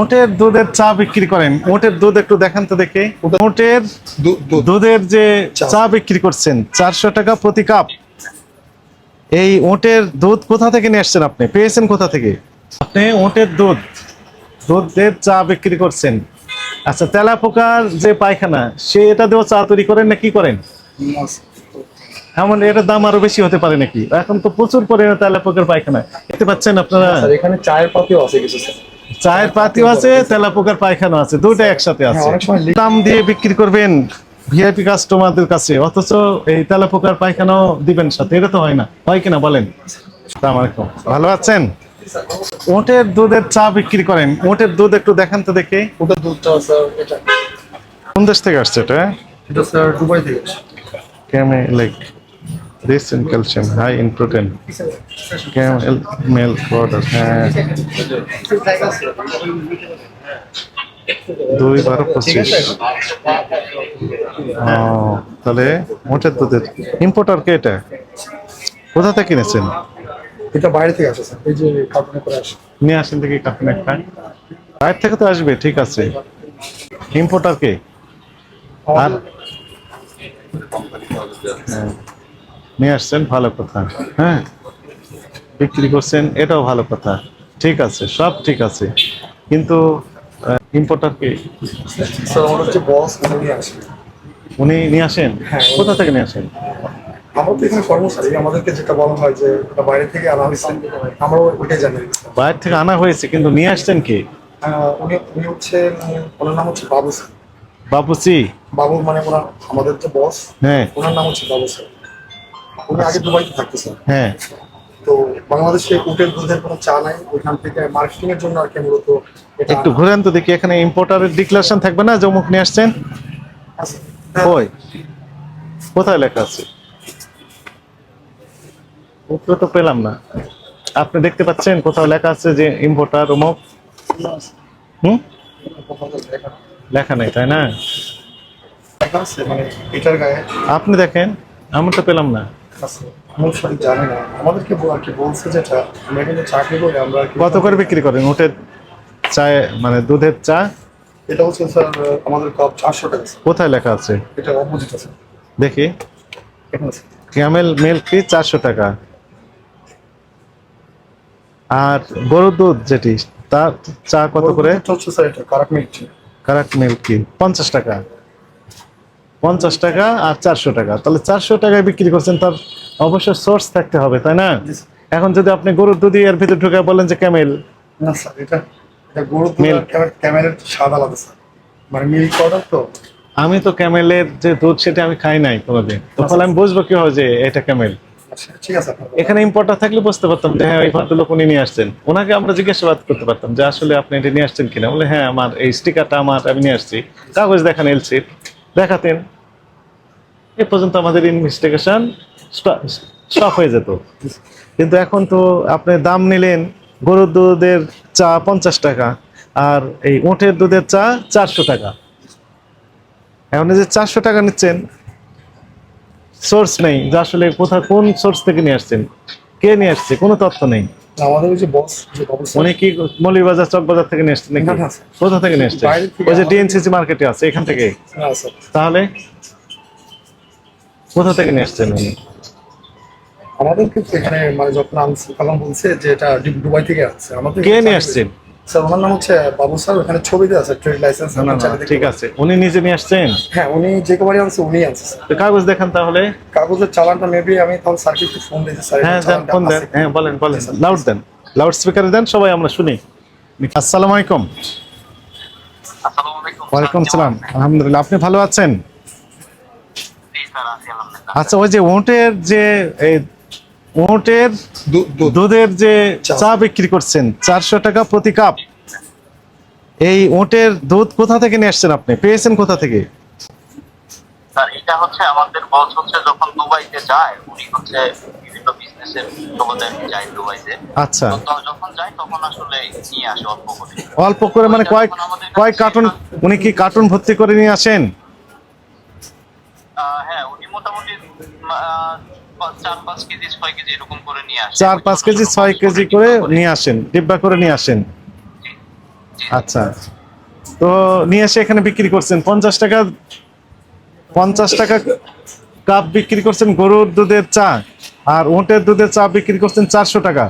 ওটের দুধের চা বিক্রি করেন। ওটের দুধ একটু দেখান তো দেখে। ওটের দুধের যে চা। বিক্রি করছেন চারশো টাকা প্রতি কাপ। এই ওটের দুধ কোথা থেকে নিয়ে আসছেন আপনি? পেয়েছেন কোথা থেকে? আপনি ওটের দুধ দুধের চা বিক্রি করছেন। আচ্ছা তেলা পোকার যে পায়খানা সে এটা দিয়েও চা তৈরি করেন না কি করেন? এমন এটার দাম আরও বেশি হতে পারে নাকি? এখন তো প্রচুর পরিমাণে তেলা পোকার পায়খানা। দেখতে পাচ্ছেন আপনারা? এখানে চায়ের পাতিও আছে কিছু স্যার। চায়ের পাতিও আছে তেলা পোকার পায়খানা আছে দুটো একসাথে আছে। হ্যাঁ, লি- দাম দিয়ে বিক্রি করবেন ভিআইপি কাস্টমারদের কাছে অথচ এই তেলা পোকার পায়খানাও দিবেন সাথে এটা তো হয় না। হয় কিনা বলেন? আলাইকুম। ভালো আছেন? ওটের দুধের চা বিক্রি করেন। ওটের দুধ একটু দেখান তো দেখে। ওটা দুধটা স্যার এটা। কোন দেশ থেকে আসছে এটা? এটা স্যার দুবাই থেকে। কেমে like this in calcium high in protein. Camel milk powder হ্যাঁ দুই বারো পঁচিশ। তাহলে মোটের দুধের ইম্পোর্টার কে এটা? কোথা থেকে কিনেছেন? এটা বাইরে থেকে আসে এই যে কার্টুনে করে আসে। নিয়ে আসেন দেখি কাপড় একটা। বাইরে থেকে তো আসবে ঠিক আছে। ইম্পোর্টার কে? আর নিয়ে আসছেন ভালো কথা। হ্যাঁ? বিক্রি করছেন এটাও ভালো কথা। ঠিক আছে সব ঠিক আছে। কিন্তু ইম্পোর্টার কে? স্যার হচ্ছে বস উনি নিয়ে আসেন। হ্যাঁ। কোথা থেকে নিয়ে আসেন? তো এখানে কর্মচারী আমাদেরকে যেটা বলা হয় যে বাইরে থেকে আনা হয়েছে। আমরাও ওইটাই জানি। বাইরে থেকে আনা হয়েছে কিন্তু নিয়ে আসছেন কে? উনি উনি হচ্ছে ওনার নাম হচ্ছে বাবু স্যার। বাবুচি বাবু মানে ওনার আমাদের যে বস হ্যাঁ। ওনার নাম হচ্ছে বাবু স্যার। উনি আগে দুবাইতে থাকতো স্যার হ্যাঁ। তো বাংলাদেশে উটের দুধের কোনো চা নাই ওইখান থেকে মার্কেটিং এর জন্য আর কি মূলত একটু ঘুরেন তো দেখি এখানে ইম্পোর্টারের ডিক্লারেশন থাকবে না? যে অমুক নিয়ে আসছেন? ওই কোথায় লেখা আছে? উত্তর তো পেলাম না। আপনি দেখতে পাচ্ছেন কোথাও লেখা আছে যে ইম্পোর্টার অমুক? হুম? লেখা নেই তাই না? মানে আপনি দেখেন আমরা তো পেলাম না। আছে। আমি সঠিক জানি না। আমাদেরকে আর কি বলছে যেটা আমরা কিন্তু চাকরি করি আমরা কত করে বিক্রি করেন? উটের চায় মানে দুধের চা? এটা হচ্ছে স্যার আমাদের কাপ চারশো টাকা কোথায় লেখা আছে? এটা অপোজিট আছে। দেখি। ক্যামেল মিল্ক ফি চারশো টাকা। আর গরুর দুধ যেটি তার চা কত করে? কারাক মিল্ক কারাক মিল্ক কি পঞ্চাশ টাকা। পঞ্চাশ টাকা আর চারশো টাকা। তাহলে চারশো টাকায় বিক্রি করছেন তার অবশ্যই সোর্স থাকতে হবে তাই না? এখন যদি আপনি গরুর দুধ এর ভিতরে ঢুকে বলেন যে ক্যামেল না স্যার এটা এটা গরু Milk. ক্যামেরার স্বাদ আলাদা স্যার মানে মিল্ক পাউডার তো। আমি তো ক্যামেলের যে দুধ সেটা আমি খাই নাই কোনোদিন। তো ফলে আমি বুঝব কি হয় যে এটা ক্যামেল আচ্ছা, ঠিক আছে এখানে ইম্পোর্টার থাকলে বুঝতে পারতাম যে হ্যাঁ এই ভদ্রলোক উনি নিয়ে আসছেন। ওনাকে আমরা জিজ্ঞাসাবাদ করতে পারতাম যে আসলে আপনি এটা নিয়ে আসছেন কিনা? বলে হ্যাঁ আমার এই স্টিকারটা আমার আমি নিয়ে আসছি। কাগজ দেখান এলসি দেখাতেন। এ পর্যন্ত আমাদের ইনভেস্টিগেশন স্টপ হয়ে যেত। কিন্তু এখন তো আপনি দাম নিলেন গরুর দুধের চা পঞ্চাশ টাকা আর এই উঁটের দুধের চা চারশো টাকা। এখন যে চারশো টাকা নিচ্ছেন সোর্স নেই যে আসলে কোথা কোন সোর্স থেকে নিয়ে আসছেন? কে নিয়ে আসছে? কোনো তথ্য নেই। আমাদের ওই যে বস যে বাবু স্যার উনি কি মৌলিবাজার চকবাজার থেকে নিয়ে আসছেন কোথা থেকে নিয়ে আসছেন? বাইরে থেকে ওই যে ডিএনসিসি মার্কেটে আছে এখান থেকে? তাহলে? কোথা থেকে নিয়ে আসছেন উনি? আমাদের কিন্তু এখানে মানে যখন আনছে তখন বলছে যে এটা দুবাই থেকে আসছে। আমাদের কে নিয়ে আসছেন? স্যার ওনার নাম হচ্ছে বাবু স্যার ওখানে ছবিতে আছে ট্রেড লাইসেন্স না না না, ঠিক আছে। উনি নিজে নিয়ে আসছেন? হ্যাঁ উনি যে কবারই আনছে উনি আনছে তো কাগজ দেখান তাহলে। কাগজের চালানটা মেবি আমি তখন স্যারকে একটু ফোন দিয়েছি স্যার হ্যাঁ দেন ফোন দেন। হ্যাঁ বলেন বলেন। লাউড দেন। লাউড স্পিকারে দেন সবাই আমরা শুনি। আসসালামু আলাইকুম। আসসালামু আলাইকুম ওয়ালাইকুম সালাম। আলহামদুলিল্লাহ আপনি ভালো আছেন? জি স্যার আছি আচ্ছা ওই যে উটের যে দুধ দুধের যে চা। বিক্রি করছেন চারশো টাকা প্রতি কাপ। এই উটের দুধ কোথা থেকে নিয়ে আসছেন আপনি? পেয়েছেন কোথা থেকে? স্যার এটা হচ্ছে আমাদের বস হচ্ছে যখন দুবাইতে যায় উনি হচ্ছে বিভিন্ন বিজনেসের জগতে যায় দুবাইতে। আচ্ছা। যখন যায় তখন আসলে নিয়ে আসে অল্প করে। অল্প করে মানে কয়েক কয়েক কার্টুন উনি কি কার্টুন ভর্তি করে নিয়ে আসেন? চার পাঁচ কেজি ছয় কেজি করে নিয়ে আসেন। ডিব্বা করে নিয়ে আসেন আচ্ছা। তো নিয়ে এসে এখানে বিক্রি করছেন। পঞ্চাশ টাকা পঞ্চাশ টাকা কাপ বিক্রি করছেন গরুর দুধের চা আর উঁটের দুধের চা বিক্রি করছেন চারশো টাকা।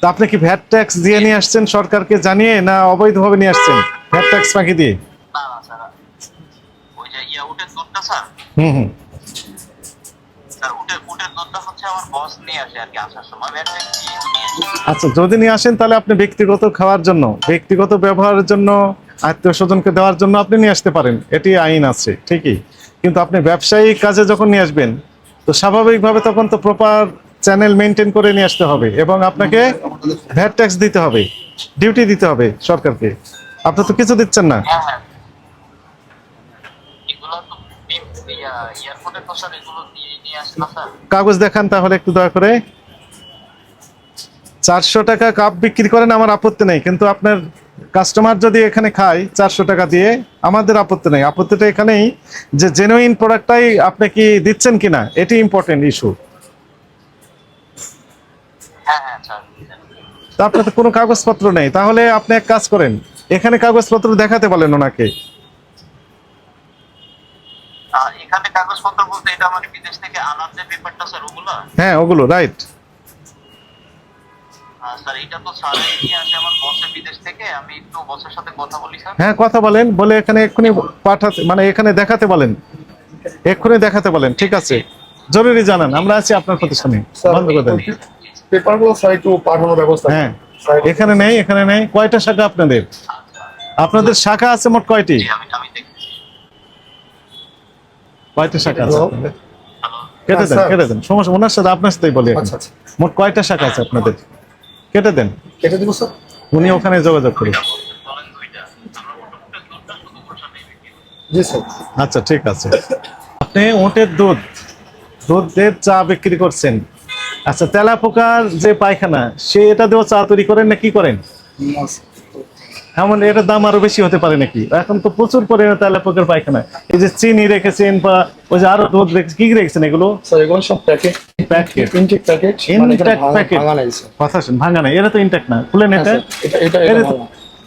তো আপনি কি ভ্যাট ট্যাক্স দিয়ে নিয়ে আসছেন সরকারকে জানিয়ে না অবৈধভাবে নিয়ে আসছেন? ভ্যাট ট্যাক্স ফাঁকি দিয়ে? হুম হুম। হচ্ছে আমার বস নিয়ে আসে আর কি আসার সময়। আচ্ছা যদি নিয়ে আসেন তাহলে আপনি ব্যক্তিগত খাওয়ার জন্য ব্যক্তিগত ব্যবহারের জন্য আত্মীয় স্বজনকে দেওয়ার জন্য আপনি নিয়ে আসতে পারেন। এটি আইন আছে ঠিকই। কিন্তু আপনি ব্যবসায়িক কাজে যখন নিয়ে আসবেন তো স্বাভাবিকভাবে তখন তো প্রপার চ্যানেল মেনটেন করে নিয়ে আসতে হবে এবং আপনাকে ভ্যাট ট্যাক্স দিতে হবে ডিউটি দিতে হবে সরকারকে। আপনি তো কিছু দিচ্ছেন না। কাগজ দেখান তাহলে একটু দয়া করে। চারশো টাকা কাপ বিক্রি করেন আমার আপত্তি নেই। কিন্তু আপনার কাস্টমার যদি এখানে খায় চারশো টাকা দিয়ে আমাদের আপত্তি নেই। আপত্তিটা এখানেই যে জেনুইন প্রোডাক্টটাই আপনি কি দিচ্ছেন কিনা এটি ইম্পর্টেন্ট ইস্যু হ্যাঁ হ্যাঁ তা আপনার তো কোনো কাগজপত্র নেই। তাহলে আপনি এক কাজ করেন। এখানে কাগজপত্র দেখাতে বলেন ওনাকে আর এখানে কাগজপত্র বলতে এটা আমার বিদেশ থেকে আনার যে পেপারটা স্যার ওগুলো? হ্যাঁ ওগুলো রাইট স্যার এটা তো স্যার নিয়ে আসে আমার বসের বিদেশ থেকে। আমি একটু বসের সাথে কথা বলি স্যার হ্যাঁ কথা বলেন বলে এখানে এক্ষুনি পাঠাতে মানে এখানে দেখাতে বলেন। এক্ষুনি দেখাতে বলেন ঠিক আছে। জরুরি জানান আমরা আছি আপনার প্রতিষ্ঠানে বন্ধ করে দেন। পেপারগুলো স্যার একটু পাঠানোর ব্যবস্থা হ্যাঁ এখানে নেই এখানে নেই। কয়টা শাখা আপনাদের? আপনাদের শাখা আছে মোট কয়টি? কয়টা শাখা আছে? কেটে দেন কেটে দেন। সমস্যা ওনার সাথে আপনার সাথেই বলি আচ্ছা আচ্ছা। মোট কয়টা শাখা আছে আপনাদের? কেটে দেন। কেটে দিব স্যার উনি ওখানে যোগাযোগ করুন। জি স্যার আচ্ছা ঠিক আছে। আপনি ওটের দুধ দুধের চা বিক্রি করছেন। আচ্ছা তেলা পোকার যে পায়খানা সে এটা দিয়েও চা তৈরি করেন না কি করেন। এমন এটার দাম আরও বেশি হতে পারে নাকি? এখন তো প্রচুর পরিমাণে তেলা পোকার পায়খানা। এই যে চিনি রেখেছেন বা ওই যে আরও দুধ রেখেছেন কি রেখেছেন এগুলো? সব প্যাকেট প্যাকেট ইনটেক প্যাকেট কথা শুন ভাঙা নাই। এরা তো ইনটেক্ট না। খুলেন হ্যাঁ, এটা এটা এটা এটা এটা।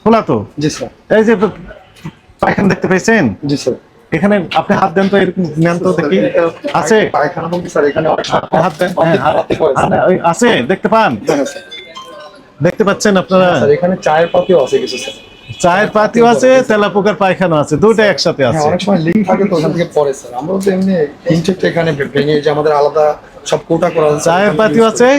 খোলা তো? জি স্যার এই যে পায়খানা দেখতে জি স্যার এখানে আপনি হাত দেন তো এরকম নেন তো দেখি। আছে? পায়খানা স্যার এখানে হাত দেন হ্যাঁ, আছে দেখতে পান? হ্যাঁ। দেখতে পাচ্ছেন আপনারা? এখানে চায়ের পাতিও আছে কিছু স্যার। চায়ের পাতিও আছে তেলা পোকার পায়খানা আছে দুইটা একসাথে হ্যাঁ আছে। অনেক সময় লিঙ্ক থাকে তো ওখান থেকে পরে স্যার। আমরা তো এমনি ইনটেকটা এখানে ভেঙে যে আমাদের আলাদা সব কোটা করা আছে চায়ের পাতিও আছে।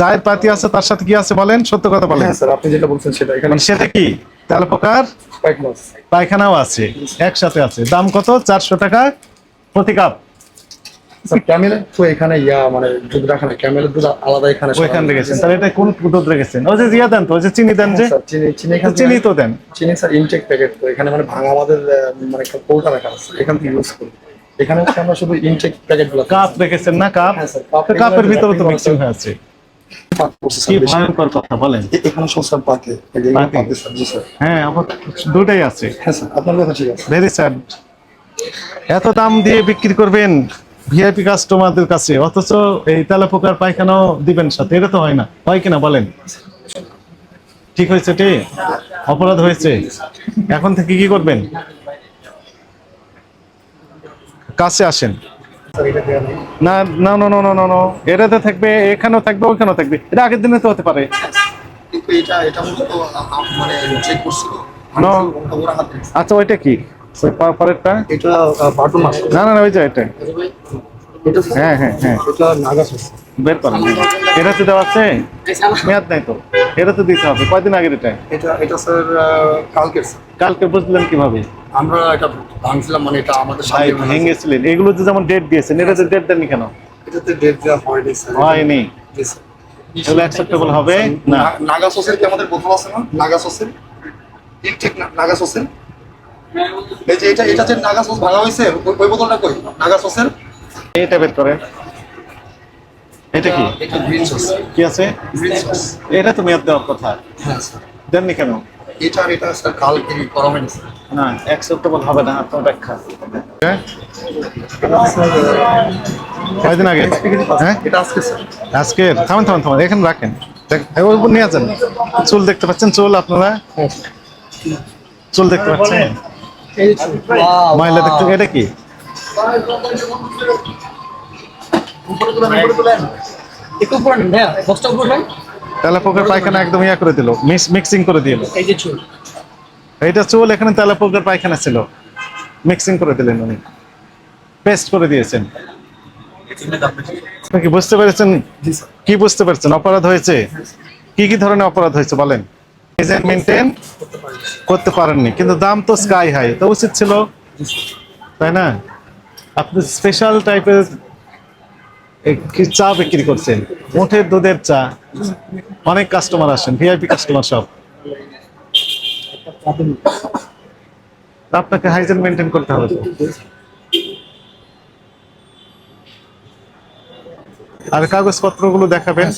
চায়ের পাতি আছে তার সাথে কি আছে বলেন? সত্য কথা বলেন। হ্যাঁ স্যার আপনি যেটা বলছেন সেটা এখানে মানে সেটা কি? তেলা পোকার পায়খানা পায়খানাও আছে একসাথে আছে। দাম কত? চারশো টাকা প্রতি কাপ। ক্যামেলের তো এখানে ইয়া মানে দুধ রাখা না ক্যামেলের দুধ আলাদা এখানে ওইখান রেখেছেন তাহলে এটা কোন দুধ রেখেছেন? ওই যে জিয়া দেন তো ওই যে চিনি দেন যে। হ্যাঁ, চিনি চিনি এখান চিনি তো দেন। চিনি স্যার ইনটেক প্যাকেট তো এখানে মানে ভাঙা আমাদের মানে একটা কৌটা রাখা আছে এখান থেকে ইউজ করি। এখানে হচ্ছে আমরা শুধু ইনটেক প্যাকেটগুলো কাপ রেখেছেন না কাপ? হ্যাঁ, কাপের ভিতরে তো মিক্সিং হয়ে আছে কি ভয়ঙ্কর কথা বলেন। এখানে সব হ্যাঁ আমার দুটাই আছে। হ্যাঁ স্যার আপনার কথা ঠিক আছে। ভেরি স্যাড এত দাম দিয়ে বিক্রি করবেন? ভিআইপি কাস্টমারদের কাছে অথচ এই তেলাপোকার পায়খানাও দিবেন সাথে এটা তো হয় না। হয় কিনা বলেন? ঠিক হয়েছে টি? অপরাধ হয়েছে? এখন থেকে কি করবেন? কাছে আসেন। না না না না না না এটাতে থাকবে এখানেও থাকবে ওইখানেও থাকবে। এটা আগের দিনে তো হতে পারে। মানে হাতে। আচ্ছা ওইটা কি? ওই পরেরটা এটা বাটন মাছ না না না ওই যে এটা। এটা হ্যাঁ হ্যাঁ হ্যাঁ। এটা নাগা বের করেন এটা তো দেওয়া আছে? মেয়াদ নাই তো। এটা তো দিতে হবে। কয়দিন আগের এটা? এটা এটা স্যার কালকের কালকে বুঝলেন কীভাবে? আমরা এটা ভাঙছিলাম মানে এটা আমাদের ভাই ভেঙেছিলেন। এগুলো যে যেমন ডেট দিয়েছেন এটাতে ডেট দেননি কেন? এটাতে ডেট দেওয়া হয়নি স্যার। হয়নি। এগুলো অ্যাকসেপ্টেবল হবে? না। নাগা সসের কি আমাদের বোতল আছে না? নাগা সসের? ঠিক না নাগা সসের? এই যে এটা এটা যে নাগা সস ভাঙা হয়েছে ওই- বোতলটা কই? নাগা সসের? এটা বের করেন। এটা কি? এটা গ্রিন সস। কি আছে? Green sauce. এটা তো মেয়াদ দেওয়ার কথা। হ্যাঁ স্যার। দেননি কেন? এটা আর এটা স্যার কালকে করা হয়নি স্যার না অ্যাকসেপ্টেবল হবে না আপনার ব্যাখ্যা। হ্যাঁ কয়দিন আগে? হ্যাঁ? এটা আজকে স্যার। আজকে? থামেন থামেন থামেন এখানে রাখেন। দেখ- ওই নিয়ে যান। চুল দেখতে পাচ্ছেন চুল আপনারা? হ্যাঁ চুল দেখতে পাচ্ছেন? দেখতে wow. এটা কি? একটু উপরে নেন ভাইয়া বক্সটা উপরে নেন তেলাপোকার পায়খানা একদম ইয়া করে দিল মিক্সিং করে দিল। চুল এইটা চুল এখানে তেলাপোকার পায়খানা ছিল। মিক্সিং করে দিলেন উনি। পেস্ট করে দিয়েছেন। আপনি কি বুঝতে পেরেছেন? কি বুঝতে পেরেছেন? অপরাধ হয়েছে? কি কি ধরনের অপরাধ হয়েছে বলেন? মেনটেন করতে পারেননি, কিন্তু দাম তো স্কাই হাই তো উচিত ছিল, তাই না? আপনি স্পেশাল টাইপের চা বিক্রি করছেন? উঠের দুধের চা। অনেক কাস্টমার আসেন ভিআইপি কাস্টমার সব। আপনাকে হাইজেন মেনটেন করতে হবে। আর কাগজপত্রগুলো দেখাবেন।